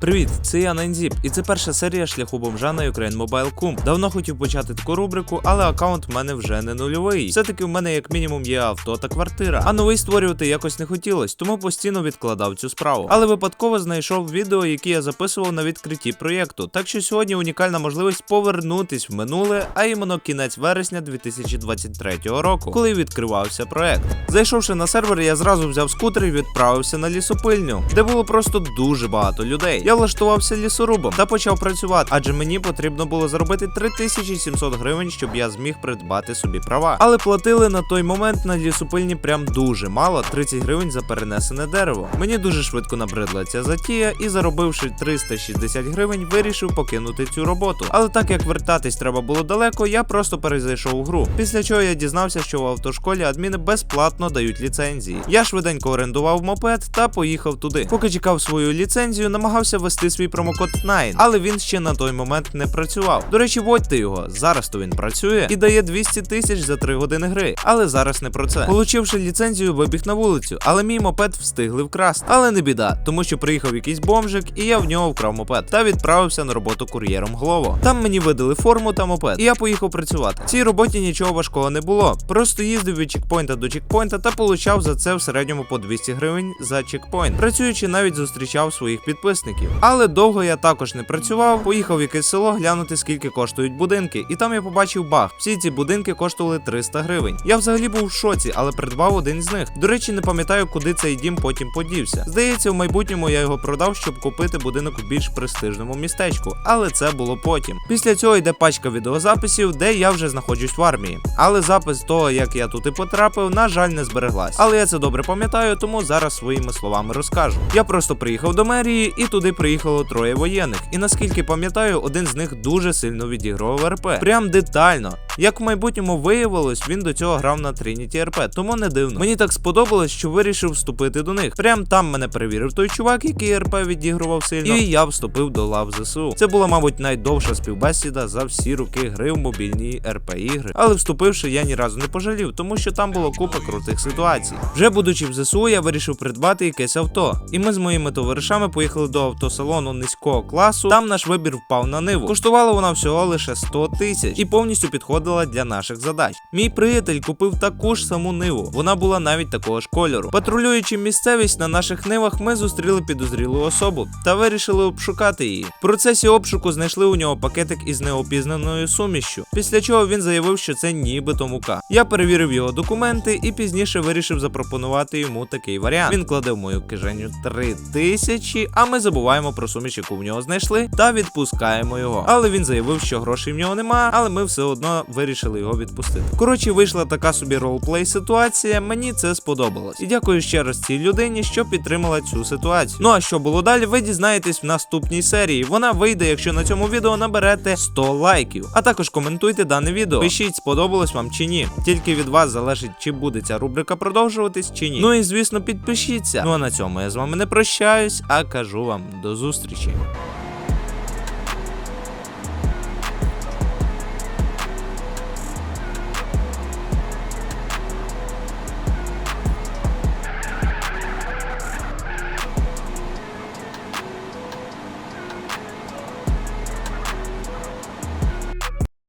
Привіт, це я Нандзіп, і це перша серія шляху бомжа на Ukraine Mobile Cum. Давно хотів почати таку рубрику, але аккаунт в мене вже не нульовий. Все-таки в мене як мінімум є авто та квартира. А новий створювати якось не хотілось, тому постійно відкладав цю справу. Але випадково знайшов відео, які я записував на відкритті проєкту. Так що сьогодні унікальна можливість повернутись в минуле, а іменно кінець вересня 2023 року, коли відкривався проект. Зайшовши на сервер, я зразу взяв скутер і відправився на лісопильню, де було просто дуже багато людей. Я влаштувався лісорубом та почав працювати, адже мені потрібно було заробити 3700 гривень, щоб я зміг придбати собі права. Але платили на той момент на лісопильні прям дуже мало 30 гривень за перенесене дерево. Мені дуже швидко набридла ця затія, і заробивши 360 гривень, вирішив покинути цю роботу. Але так як вертатись треба було далеко, я просто перезайшов у гру. Після чого я дізнався, що в автошколі адміни безплатно дають ліцензії. Я швиденько орендував мопед та поїхав туди. Поки чекав свою ліцензію, намагався ввести свій промокод 9, але він ще на той момент не працював. До речі, вводьте його. Зараз то він працює і дає 200 тисяч за 3 години гри. Але зараз не про це. Получивши ліцензію, вибіг на вулицю, але мій мопед встигли вкрасти. Але не біда, тому що приїхав якийсь бомжик, і я в нього вкрав мопед та відправився на роботу кур'єром Глово. Там мені видали форму та мопед, і я поїхав працювати. В цій роботі нічого важкого не було. Просто їздив від чекпоінта до чекпоінта та получав за це в середньому по 200 гривень за чекпоінт. Працюючи, навіть зустрічав своїх підписників. Але довго я також не працював. Поїхав в якесь село глянути, скільки коштують будинки, і там я побачив баг. Всі ці будинки коштували 300 гривень. Я взагалі був в шоці, але придбав один з них. До речі, не пам'ятаю, куди цей дім потім подівся. Здається, в майбутньому я його продав, щоб купити будинок в більш престижному містечку, але це було потім. Після цього йде пачка відеозаписів, де я вже знаходжусь в армії. Але запис того, як я тут і потрапив, на жаль, не збереглась. Але я це добре пам'ятаю, тому зараз своїми словами розкажу. Я просто приїхав до мерії, і туди приїхало троє воєнних. І наскільки пам'ятаю, один з них дуже сильно відігрував РП. Прям детально. Як в майбутньому виявилось, він до цього грав на Trinity РП, тому не дивно. Мені так сподобалось, що вирішив вступити до них. Прям там мене перевірив той чувак, який РП відігрував сильно, і я вступив до лав ЗСУ. Це була, мабуть, найдовша співбесіда за всі роки гри в мобільні РП ігри. Але вступивши, я ні разу не пожалів, тому що там було купа крутих ситуацій. Вже будучи в ЗСУ, я вирішив придбати якесь авто. І ми з моїми товаришами поїхали до автосалону низького класу. Там наш вибір впав на ниву. Коштувала вона всього лише 100 тисяч і повністю підходила для наших задач. Мій приятель купив таку ж саму ниву. Вона була навіть такого ж кольору. Патрулюючи місцевість на наших нивах, ми зустріли підозрілу особу та вирішили обшукати її. В процесі обшуку знайшли у нього пакетик із неопізнаною сумішшю. Після чого він заявив, що це нібито мука. Я перевірив його документи і пізніше вирішив запропонувати йому такий варіант. Він кладе в мою кишеню 3 тисячі, а ми забуваємо про суміш, яку в нього знайшли, та відпускаємо його. Але він заявив, що грошей в нього нема, але ми все одно вирішили його відпустити. Коротше, вийшла така собі ролплей ситуація. Мені це сподобалось. І дякую ще раз цій людині, що підтримала цю ситуацію. Ну а що було далі, ви дізнаєтесь в наступній серії. Вона вийде, якщо на цьому відео наберете 100 лайків. А також коментуйте дане відео. Пишіть, сподобалось вам чи ні. Тільки від вас залежить, чи буде ця рубрика продовжуватись чи ні. Ну і звісно, підпишіться. Ну а на цьому я з вами не прощаюсь, а кажу вам до зустрічі.